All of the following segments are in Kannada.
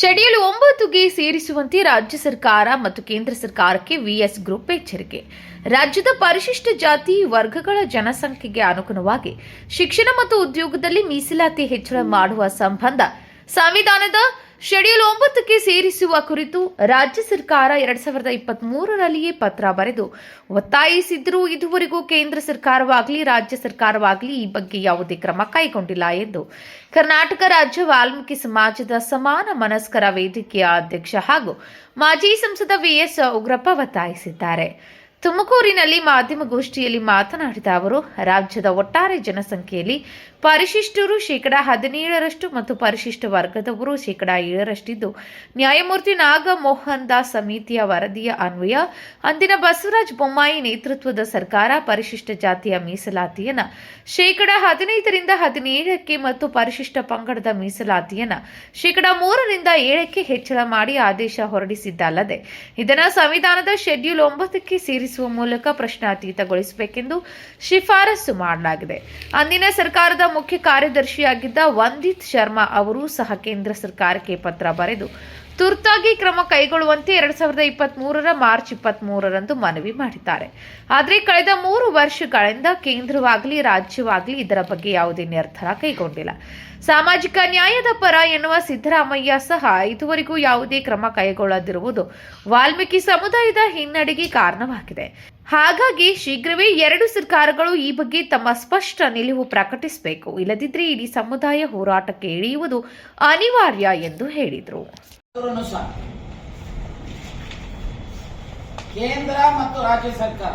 ಶೆಡ್ಯೂಲ್ ಒಂಬತ್ತುಗೆ ಸೇರಿಸುವಂತೆ ರಾಜ್ಯ ಸರ್ಕಾರ ಮತ್ತು ಕೇಂದ್ರ ಸರ್ಕಾರಕ್ಕೆ ವಿಎಸ್ ಗ್ರೂಪ್ ಎಚ್ಚರಿಕೆ. ರಾಜ್ಯದ ಪರಿಶಿಷ್ಟ ಜಾತಿ ವರ್ಗಗಳ ಜನಸಂಖ್ಯೆಗೆ ಅನುಗುಣವಾಗಿ ಶಿಕ್ಷಣ ಮತ್ತು ಉದ್ಯೋಗದಲ್ಲಿ ಮೀಸಲಾತಿ ಹೆಚ್ಚಳ ಮಾಡುವ ಸಂಬಂಧ ಸಂವಿಧಾನದ ಶೆಡ್ಯೂಲ್ ಒಂಬತ್ತಕ್ಕೆ ಸೇರಿಸುವ ಕುರಿತು ರಾಜ್ಯ ಸರ್ಕಾರ ಎರಡ್ ಸಾವಿರದ ಇಪ್ಪತ್ತ್ ಮೂರರಲ್ಲಿಯೇ ಪತ್ರ ಬರೆದು ಒತ್ತಾಯಿಸಿದ್ದರೂ ಇದುವರೆಗೂ ಕೇಂದ್ರ ಸರ್ಕಾರವಾಗಲಿ, ರಾಜ್ಯ ಸರ್ಕಾರವಾಗಲಿ ಈ ಬಗ್ಗೆ ಯಾವುದೇ ಕ್ರಮ ಕೈಗೊಂಡಿಲ್ಲ ಎಂದು ಕರ್ನಾಟಕ ರಾಜ್ಯ ವಾಲ್ಮೀಕಿ ಸಮಾಜದ ಸಮಾನ ಮನಸ್ಕರ ವೇದಿಕೆಯ ಅಧ್ಯಕ್ಷ ಹಾಗೂ ಮಾಜಿ ಸಂಸದ ವಿಎಸ್ ಉಗ್ರಪ್ಪ ಒತ್ತಾಯಿಸಿದ್ದಾರೆ. ತುಮಕೂರಿನಲ್ಲಿ ಮಾಧ್ಯಮಗೋಷ್ಠಿಯಲ್ಲಿ ಮಾತನಾಡಿದ ಅವರು, ರಾಜ್ಯದ ಒಟ್ಟಾರೆ ಜನಸಂಖ್ಯೆಯಲ್ಲಿ ಪರಿಶಿಷ್ಟರು ಶೇಕಡಾ ಹದಿನೇಳರಷ್ಟು ಮತ್ತು ಪರಿಶಿಷ್ಟ ವರ್ಗದವರು ಶೇಕಡಾ ಏಳರಷ್ಟಿದ್ದು. ನ್ಯಾಯಮೂರ್ತಿ ನಾಗಮೋಹನ್ ದಾಸ್ ಸಮಿತಿಯ ವರದಿಯ ಅನ್ವಯ, ಅಂದಿನ ಬಸವರಾಜ ಬೊಮ್ಮಾಯಿ ನೇತೃತ್ವದ ಸರ್ಕಾರ ಪರಿಶಿಷ್ಟ ಜಾತಿಯ ಮೀಸಲಾತಿಯನ್ನ, ಶೇಕಡಾ ಹದಿನೈದರಿಂದ ಹದಿನೇಳಕ್ಕೆ ಮತ್ತು ಪರಿಶಿಷ್ಟ ಪಂಗಡದ ಮೀಸಲಾತಿಯನ್ನ, ಶೇಕಡಾ ಮೂರರಿಂದ ಏಳಕ್ಕೆ ಹೆಚ್ಚಳ ಮಾಡಿ ಆದೇಶ ಹೊರಡಿಸಿದ್ದಲ್ಲದೆ, ಇದನ್ನು ಸಂವಿಧಾನದ ಶೆಡ್ಯೂಲ್ ಒಂಬತ್ತಕ್ಕೆ ಸೇರಿಸುವ ಮೂಲಕ ಪ್ರಶ್ನಾತೀತಗೊಳಿಸಬೇಕೆಂದು ಶಿಫಾರಸು ಮಾಡಲಾಗಿದೆ. ಅಂದಿನ ಸರ್ಕಾರದ ಮುಖ್ಯ ಕಾರ್ಯದರ್ಶಿಯಾಗಿದ್ದ ವಂದಿತ್ ಶರ್ಮಾ ಅವರು ಸಹ ಕೇಂದ್ರ ಸರ್ಕಾರಕ್ಕೆ ಪತ್ರ ಬರೆದು ತುರ್ತಾಗಿ ಕ್ರಮ ಕೈಗೊಳ್ಳುವಂತೆ ಎರಡ್ ಸಾವಿರದ ಇಪ್ಪತ್ತ್ ಮೂರರ ಮಾರ್ಚ್ ಇಪ್ಪತ್ತ್ ಮೂರರಂದು ಮನವಿ ಮಾಡಿದ್ದಾರೆ. ಆದರೆ ಕಳೆದ ಮೂರು ವರ್ಷಗಳಿಂದ ಕೇಂದ್ರವಾಗಲಿ, ರಾಜ್ಯವಾಗಲಿ ಇದರ ಬಗ್ಗೆ ಯಾವುದೇ ನಿರ್ಧಾರ ಕೈಗೊಂಡಿಲ್ಲ. ಸಾಮಾಜಿಕ ನ್ಯಾಯದ ಪರ ಎನ್ನುವ ಸಿದ್ದರಾಮಯ್ಯ ಸಹ ಇದುವರೆಗೂ ಯಾವುದೇ ಕ್ರಮ ಕೈಗೊಳ್ಳದಿರುವುದು ವಾಲ್ಮೀಕಿ ಸಮುದಾಯದ ಹಿನ್ನಡೆಗೆ ಕಾರಣವಾಗಿದೆ. ಹಾಗಾಗಿ ಶೀಘ್ರವೇ ಎರಡು ಸರ್ಕಾರಗಳು ಈ ಬಗ್ಗೆ ತಮ್ಮ ಸ್ಪಷ್ಟ ನಿಲುವು ಪ್ರಕಟಿಸಬೇಕು. ಇಲ್ಲದಿದ್ದರೆ ಇಡೀ ಸಮುದಾಯ ಹೋರಾಟಕ್ಕೆ ಇಳಿಯುವುದು ಅನಿವಾರ್ಯ ಎಂದು ಹೇಳಿದರು. ಕೇಂದ್ರ ಮತ್ತು ರಾಜ್ಯ ಸರ್ಕಾರ.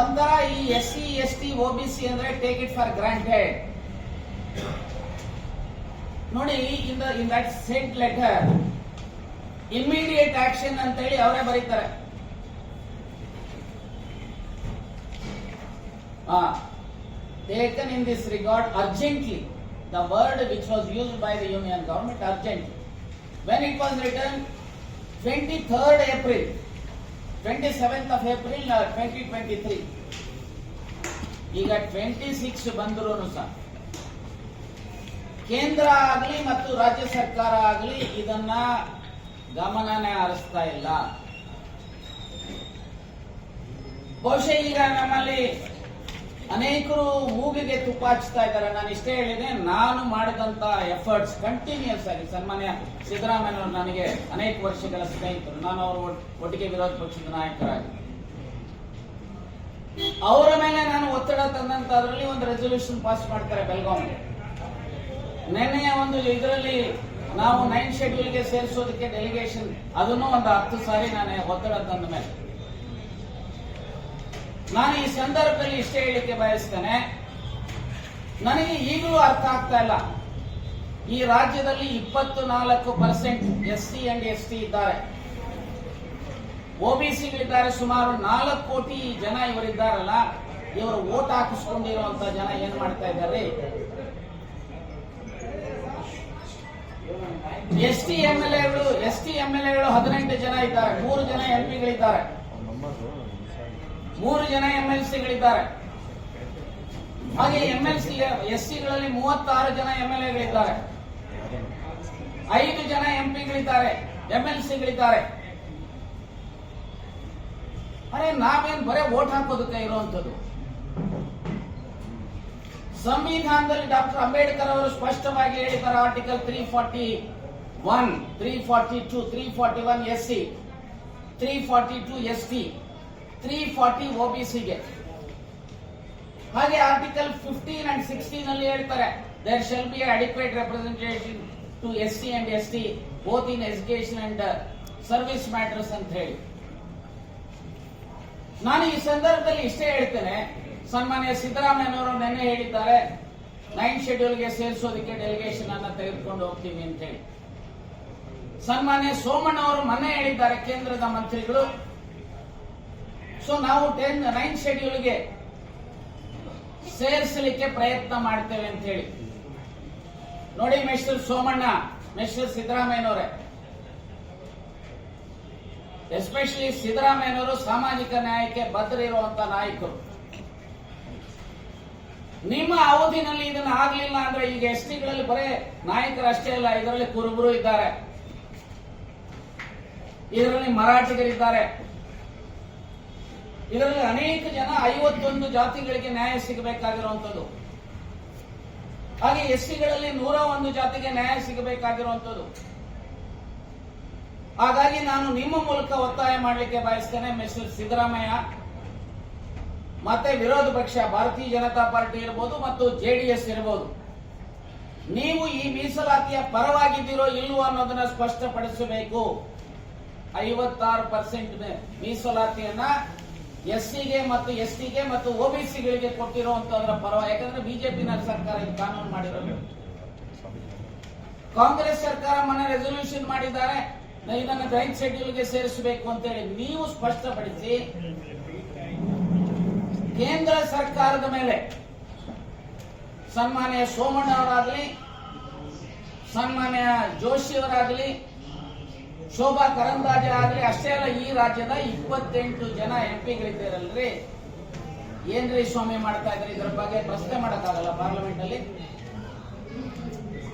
ಒಂಥರ ಈ S C S T OBC ಅಂದ್ರೆ ಟೇಕ್ ಇಟ್ ಫಾರ್ ಗ್ರಾಂಟೆಡ್ ನೋಡಿ in in that sent letter immediate action ಅಂತ ಹೇಳಿ ಅವರೇ ಬರೀತಾರೆ. Taken in this regard urgently the word which was used by the union government urgent. When it was written 23rd April, 27th of April uh, 2023, ಈಗ ಟ್ವೆಂಟಿ ಸಿಕ್ಸ್ ಬಂದರೂ ಸಹ ಕೇಂದ್ರ ಆಗಲಿ ಮತ್ತು ರಾಜ್ಯ ಸರ್ಕಾರ ಆಗಲಿ ಇದನ್ನ ಗಮನನೇ ಹರಿಸ್ತಾ ಇಲ್ಲ ಬಹುಶಃ ಈಗ ನಮ್ಮಲ್ಲಿ ಅನೇಕರು ಮೂಗಿಗೆ ತುಪ್ಪ ಹಚ್ಚುತ್ತಾ ಇದ್ದಾರೆ. ನಾನು ಇಷ್ಟೇ ಹೇಳಿದೆ, ನಾನು ಮಾಡಿದಂತ ಎಫರ್ಟ್ಸ್ ಕಂಟಿನ್ಯೂಸ್ ಆಗಿ ಸನ್ಮಾನ್ಯ ಸಿದ್ದರಾಮಯ್ಯನವರು ನನಗೆ ಅನೇಕ ವರ್ಷಗಳ ಸ್ನೇಹಿತರು. ನಾನು ಅವರು ಒಟ್ಟಿಗೆ ವಿರೋಧ ಪಕ್ಷದ ನಾಯಕರಾಗಿ. ಅವರ ಮೇಲೆ ನಾನು ಒತ್ತಡ ತಂದಂತ ಅದರಲ್ಲಿ ಒಂದು ರೆಸೊಲ್ಯೂಷನ್ ಪಾಸ್ ಮಾಡ್ತಾರೆ ಬೆಳಗಾವಿ. ನಿನ್ನೆಯ ಒಂದು ಇದರಲ್ಲಿ ನಾವು ನೈನ್ ಶೆಡ್ಯೂಲ್ಗೆ ಸೇರಿಸೋದಕ್ಕೆ ಡೆಲಿಗೇಷನ್ ಅದನ್ನು ಒಂದು ಹತ್ತು ಸಾರಿ ನಾನು ಒತ್ತಡ ತಂದ ಮೇಲೆ. ನಾನು ಈ ಸಂದರ್ಭದಲ್ಲಿ ಇಷ್ಟೇ ಹೇಳಿಕೆ ಬಯಸ್ತೇನೆ. ನನಗೆ ಈಗಲೂ ಅರ್ಥ ಆಗ್ತಾ ಇಲ್ಲ. ಈ ರಾಜ್ಯದಲ್ಲಿ ಇಪ್ಪತ್ತು ನಾಲ್ಕು percent S C and S T ಇದ್ದಾರೆ. ಒಬಿಸಿಗಳಿದ್ದಾರೆ ಸುಮಾರು ನಾಲ್ಕು ಕೋಟಿ ಜನ ಇವರಿದ್ದಾರಲ್ಲ, ಇವರು ಓಟ್ ಹಾಕಿಸ್ಕೊಂಡಿರುವಂತ ಜನ ಏನ್ ಮಾಡ್ತಾ ಇದ್ದಾರೆ? ಎಸ್ ಟಿ ಎಂ ಎಲ್ ಎಗಳು ಎಸ್ ಟಿ ಎಂ ಎಲ್ ಎಗಳು ಹದಿನೆಂಟು ಜನ ಇದ್ದಾರೆ, ಮೂರು ಜನ ಎಂ ಪಿಗಳಿದ್ದಾರೆ ಮೂರು ಜನ ಎಂ ಎಲ್ ಸಿಗಳಿದ್ದಾರೆ ಹಾಗೆ ಎಂ ಎಲ್ ಸಿ ಎಸ್ ಸಿಗಳಲ್ಲಿ ಮೂವತ್ತಾರು ಜನ ಎಂ ಎಲ್ ಎಗಳಿದ್ದಾರೆ ಐದು ಜನ ಎಂ ಪಿಗಳಿದ್ದಾರೆ ಎಂ ಅರೆ, ನಾವೇನ್ ಬರೇ ವೋಟ್ ಹಾಕೋದಕ್ಕೆ ಇರುವಂತದ್ದು ಸಂವಿಧಾನದಲ್ಲಿ ಡಾಕ್ಟರ್ ಅಂಬೇಡ್ಕರ್ ಅವರು ಸ್ಪಷ್ಟವಾಗಿ ಹೇಳಿದ್ದಾರೆ, article three forty one three forty two three forty one S C three forty two S T three forty ಒಬಿಸಿಗೆ ಹಾಗೆ ಆರ್ಟಿಕಲ್ ಫಿಫ್ಟೀನ್ ಅಂಡ್ ಸಿಕ್ಸ್ಟೀನ್ ಅಲ್ಲಿ ಹೇಳ್ತಾರೆ there shall be adequate representation to S C and S T both in education and service matters ಅಂತ ಹೇಳಿ. ನಾನು ಈ ಸಂದರ್ಭದಲ್ಲಿ ಇಷ್ಟೇ ಹೇಳ್ತೇನೆ, ಸನ್ಮಾನ್ಯ ಸಿದ್ದರಾಮಯ್ಯನವರು ನಿನ್ನೆ ಹೇಳಿದ್ದಾರೆ ನೈನ್ ಶೆಡ್ಯೂಲ್ಗೆ ಸೇರಿಸೋದಕ್ಕೆ ಡೆಲಿಗೇಷನ್ ಅನ್ನ ತೆಗೆದುಕೊಂಡು ಹೋಗ್ತೀವಿ, ಅಂತ ಹೇಳಿ. ಸನ್ಮಾನ್ಯ ಸೋಮಣ್ಣ ಅವರು ಮೊನ್ನೆ ಹೇಳಿದ್ದಾರೆ, ಕೇಂದ್ರದ ಮಂತ್ರಿಗಳು ಸೊ ನಾವು ಟೆನ್ ನೈನ್ ಶೆಡ್ಯೂಲ್ಗೆ ಸೇರಿಸಲಿಕ್ಕೆ ಪ್ರಯತ್ನ ಮಾಡ್ತೇವೆ ಅಂತ ಹೇಳಿ. ನೋಡಿ ಮಿಸ್ಟರ್ ಸೋಮಣ್ಣ ಮಿಸ್ಟರ್ ಸಿದ್ದರಾಮಯ್ಯನವರೇ. ಎಸ್ಪೆಷಲಿ ಸಿದ್ದರಾಮಯ್ಯನವರು ಸಾಮಾಜಿಕ ನ್ಯಾಯಕ್ಕೆ ಬದ್ಧ ಇರುವಂತ ನಾಯಕರು. ನಿಮ್ಮ ಅವಧಿನಲ್ಲಿ ಇದನ್ನ ಆಗಲಿಲ್ಲ ಅಂದ್ರೆ ಈಗ ಎಸ್ ಟಿಗಳಲ್ಲಿ ಬರೇ ನಾಯಕರಷ್ಟೇ ಅಲ್ಲ, ಇದರಲ್ಲಿ ಕುರುಬರು ಇದ್ದಾರೆ. ಇದರಲ್ಲಿ ಮರಾಠಿಗರಿದ್ದಾರೆ. ಇದರಲ್ಲಿ ಅನೇಕ ಜನ ಐವತ್ತೊಂದು ಜಾತಿಗಳಿಗೆ ನ್ಯಾಯ ಸಿಗಬೇಕಾಗಿರುವಂತದ್ದು ಹಾಗೆ ಎಸ್ ಸಿಗಳಲ್ಲಿ ನೂರ ಒಂದು ಜಾತಿಗೆ ನ್ಯಾಯ ಸಿಗಬೇಕಾಗಿರುವಂತದ್ದು ಹಾಗಾಗಿ ನಾನು ನಿಮ್ಮ ಮೂಲಕ ಒತ್ತಾಯ ಮಾಡಲಿಕ್ಕೆ ಬಯಸ್ತೇನೆ, ಮಿಸ್ಟರ್ ಸಿದ್ದರಾಮಯ್ಯ. ಮತ್ತೆ ವಿರೋಧ ಪಕ್ಷ, ಭಾರತೀಯ ಜನತಾ ಪಾರ್ಟಿ ಇರಬಹುದು ಮತ್ತು ಜೆಡಿಎಸ್ ಇರಬಹುದು ನೀವು ಈ ಮೀಸಲಾತಿಯ ಪರವಾಗಿದ್ದೀರೋ ಇಲ್ವೋ ಅನ್ನೋದನ್ನ ಸ್ಪಷ್ಟಪಡಿಸಬೇಕು. ಐವತ್ತಾರು ಪರ್ಸೆಂಟ್ ಮೀಸಲಾತಿಯನ್ನ ಎಸ್ಸಿಗೆ ಮತ್ತು ಎಸ್ ಟಿಗೆ ಮತ್ತು ಒಬಿಸಿಗಳಿಗೆ ಕೊಟ್ಟಿರುವಂತದ್ರ ಪರವಾಗಿ ಯಾಕಂದ್ರೆ ಬಿಜೆಪಿ ಸರ್ಕಾರ ಈ ಕಾನೂನು ಮಾಡಿರೋದು. ಕಾಂಗ್ರೆಸ್ ಸರ್ಕಾರ ಮನೆ ರೆಸೊಲ್ಯೂಷನ್ ಮಾಡಿದ್ದಾರೆ. ಇದನ್ನ ಶೆಡ್ಯೂಲ್ ಶೆಡ್ಯೂಲ್ಗೆ ಸೇರಿಸಬೇಕು ಅಂತೇಳಿ ನೀವು ಸ್ಪಷ್ಟಪಡಿಸಿ, ಕೇಂದ್ರ ಸರ್ಕಾರದ ಮೇಲೆ ಸನ್ಮಾನ್ಯ ಸೋಮಣ್ಣ ಅವರಾಗಲಿ, ಸನ್ಮಾನ್ಯ ಜೋಶಿ ಅವರಾಗಲಿ ಶೋಭಾ ಕರಂದಾಜೆ ಆಗಲಿ ಅಷ್ಟೇ ಅಲ್ಲ, ಈ ರಾಜ್ಯದ ಇಪ್ಪತ್ತೆಂಟು ಜನ ಎಂ ಪಿಗಳಿದ್ದೀರಲ್ರಿ ಏನ್ರಿ ಸ್ವಾಮಿ ಮಾಡ್ತಾ ಇದ್ರಿ? ಇದ್ರ ಬಗ್ಗೆ ಪ್ರಶ್ನೆ ಮಾಡಕ್ಕಾಗಲ್ಲ ಪಾರ್ಲಿಮೆಂಟ್ ಅಲ್ಲಿ.